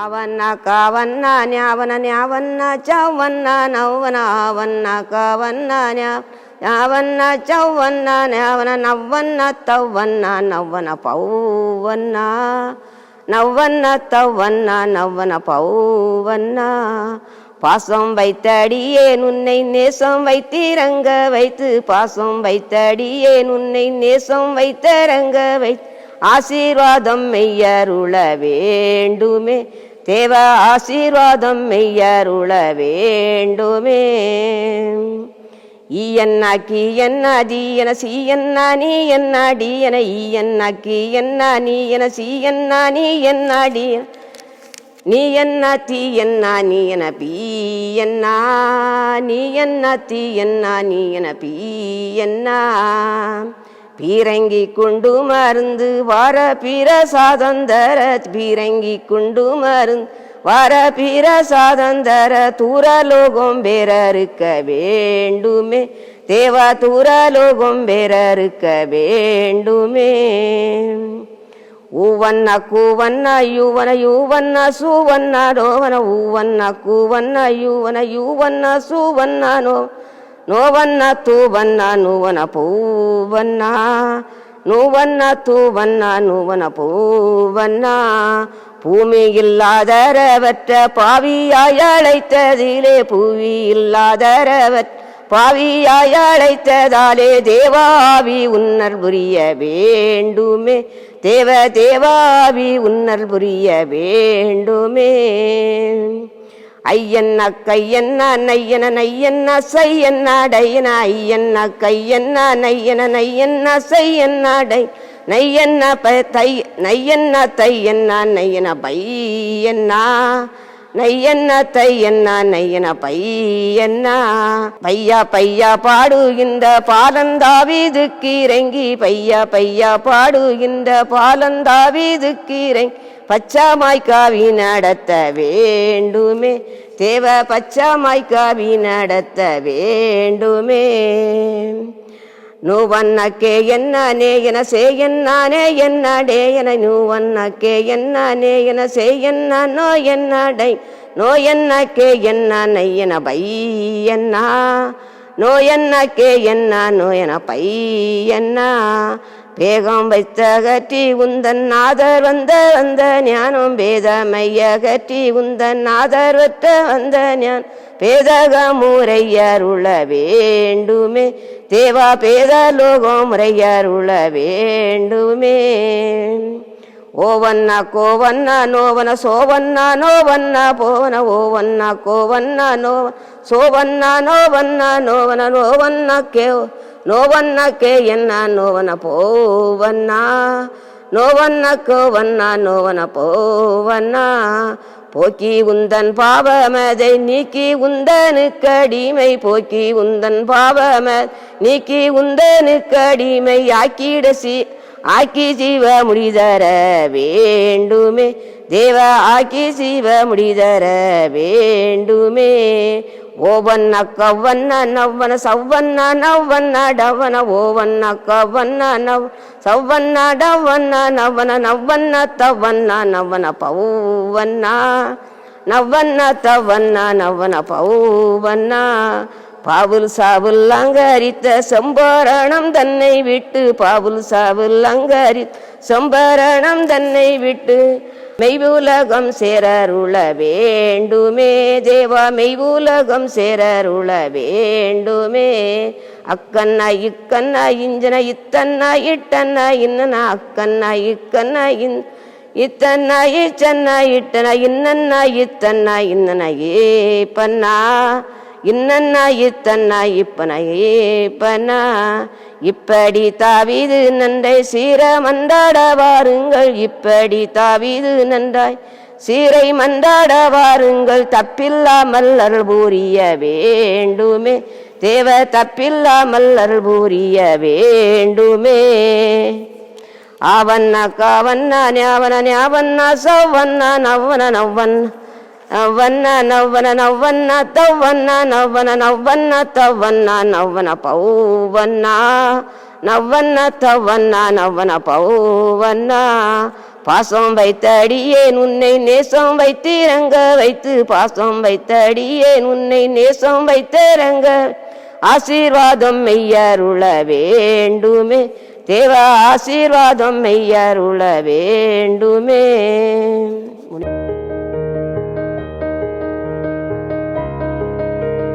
ஆவண்ணா காவண்ணா ஞாவன ஞாவண்ணா சவண்ணா நவன ஆவண்ணா காவண்ணா ஞாவண்ணா சவண்ணா ஞாவன நவ்வண்ணா தவ்வண்ணா நவ்வன பௌவண்ணா நவ்வண்ண தவ்வண்ணா நவ்வன பௌவண்ணா. பாசம் வைத்தடியே உன்னை நேசம் வைத்திறங்க வைத்து பாசம் வைத்தடியே உன்னை நேசம் வைத்தரங்க வைத்து ஆசீர்வாதம் மெய்யருள வேண்டுமே. தேவ ஆசீர்வாதம் மெய்யருள வேண்டுமே. ஈயன்னாக்கி என்ன டி என சி என்ன நீ என்ன டி என ஈயன்னாக்கி என்ன நீ என சி என்ன நீ என்ன டி நீ என்ன தீ என்ன நீ என பீ என்ன நீ என்ன தீ என்ன நீ என பீ என்ன பீரங்கி குண்டு மருந்து வார பீர சாதந்தர பீரங்கி குண்டு மருந்து வார பீர சாதந்தர தூரலோகம் பேரறுக்க வேண்டுமே தேவா தூரலோகம் பேரறுக்க வேண்டுமே ಊವನ್ನ ಕೂವನ್ನ ಯುವನ ಯುವನ್ನ ಸುವನ್ನ ನೋವನ ಊವನ್ನ ಕೂವನ್ನ ಯುವನ ಯುವನ್ನ ಸುವನ್ನ ನೋ ನೋವನ್ನ ತೂವನ್ನ ನೂವನ ಪೂವನ್ನ ನೂವನ್ನ ತೂವನ್ನ ನೂವನ பூவண்ண பூமி இல்லாதரவற்ற பாவியாய் அழைத்ததிலே புவி இல்லாதரவற்ற பாவியாய் அழைத்ததாலே தேவாவி உன்னர் புரிய வேண்டுமே தேவ தேவாவி உன்னர் புரிய வேண்டுமே ஐயன்னா கையன்னா நையன நையன்னா சையன்ன டையன ஐயன்ன கையன்ன நையன நையன்னா சையன்ன டை நையன்ன ப தை நையன்னா தையன்னா நையன பையன்னா நையன்னா தையன்னா நையன பையன்னா. பையா பையா பாடுகின்ற பாலந்தாவிதுக்கு இறங்கி பையா பையா பாடுகின்ற பாலந்தாவிதுக்கு இறங்கி பச்சாமாய் காவி நடத்த வேண்டுமே. தேவ பச்சாமாய் காவி நடத்த வேண்டுமே. நூவன்னக்கே என்னானே என செய்யன்னானே என்னாடே என நூவன்னக்கே என்னானே என செய்யன்னானோ என்னடை. நோயன்னக்கே என்னானை என பையன்னா நோயன்னக்கே என்ன நோயன பையன்னா பேகம் வைத்தகற்றி உந்தன் நாதர் வந்த வந்த ஞானம் பேதமைய கற்றி உந்தன் நாதர் வற்ற வந்த ஞான் பேதகமுறையருள வேண்டுமே தேவா பேத லோகம் முறையருள வேண்டுமே. ஓவன்னா கோவன்னா நோவன சோவன்னா நோவன்னா போவன ஓவன்னா கோவன்னா நோவ சோவன்னா நோவன்னா நோவன நோவன்னா கேவ ನೋವನ್ನ ಕೇ ಎನ್ನ ನೋವನ ಪೋವನ್ನ ನೋವನ್ನ கோவன்னா நோவன போவன்னா போக்கி உந்தன் பாவமதை நீக்கி உந்தனுக்கு அடிமை போக்கி உந்தன் பாவம நீக்கி உந்தனுக்கு அடிமை ஆக்கிட சி ஆக்கி ஜீவ முடிதர வேண்டுமே தேவ ஆக்கி ஜீவ முடிதர வேண்டுமே ஓவண்ண கவ்வண்ண நவ்வன சவ்வண்ண நவ்வண்ண டவன ஓவண்ண கவ்வண்ண நவ் சவ்வண்ண டவண்ண நவன நவ்வண்ண தவண்ண நவன பௌவண்ண நவ்வண்ண தவண்ண நவன பௌவண்ண. பாவுல் சாவுல் அங்கரித்த செம்பரணம் தன்னை விட்டு பாவுல் சாவுல் அங்கரி செம்பரணம் தன்னை விட்டு மெய்வுலகம் சேரருள வேண்டுமே தேவா மெய்வுலகம் சேரருள வேண்டுமே. அக்கண்ணா இக்கண்ணா இஞ்சன இத்தன்னா இட்டன்னா இன்னனா அக்கண்ணா இக்கண்ணா இன் இத்தன்னா இச்சன்னா இட்டனா இன்னன்னா இத்தன்னா இன்னனா ஏ பன்னா இன்னன்னா இத்தன்னா இப்பனா ஏப்பனா இப்படி தாவிது நன்றை சீர மந்தாட வாருங்கள். இப்படி தாவிது நன்றாய் சீரை மந்தாட வாருங்கள். தப்பில்லாமல் அருள் பூரிய வேண்டுமே. தேவ தப்பில்லாமல் அருள் பூரிய வேண்டுமே. ஆவண்ண காவண்ணா ஞாவன ஞாவண்ண சவ்வண்ண நவ்வன நவ்வண்ண నవ్వన్న నవ్వన నవ్వన్న తవ్వన్న నవ్వన నవ్వన్న తవ్వన్న నవ్వన పౌవన్న నవ్వన్న తవ్వన్న నవ్వన పౌవన్న பாசம் வைத்த அடியேன் உன்னை நேசம் வைத்திரங்க வைத்து பாசம் வைத்த அடியேன் உன்னை நேசம் வைத்திரங்க ஆசீர்வாதம் மெய்யருள வேண்டுமே தேவ ஆசீர்வாதம் மெய்யருள வேண்டுமே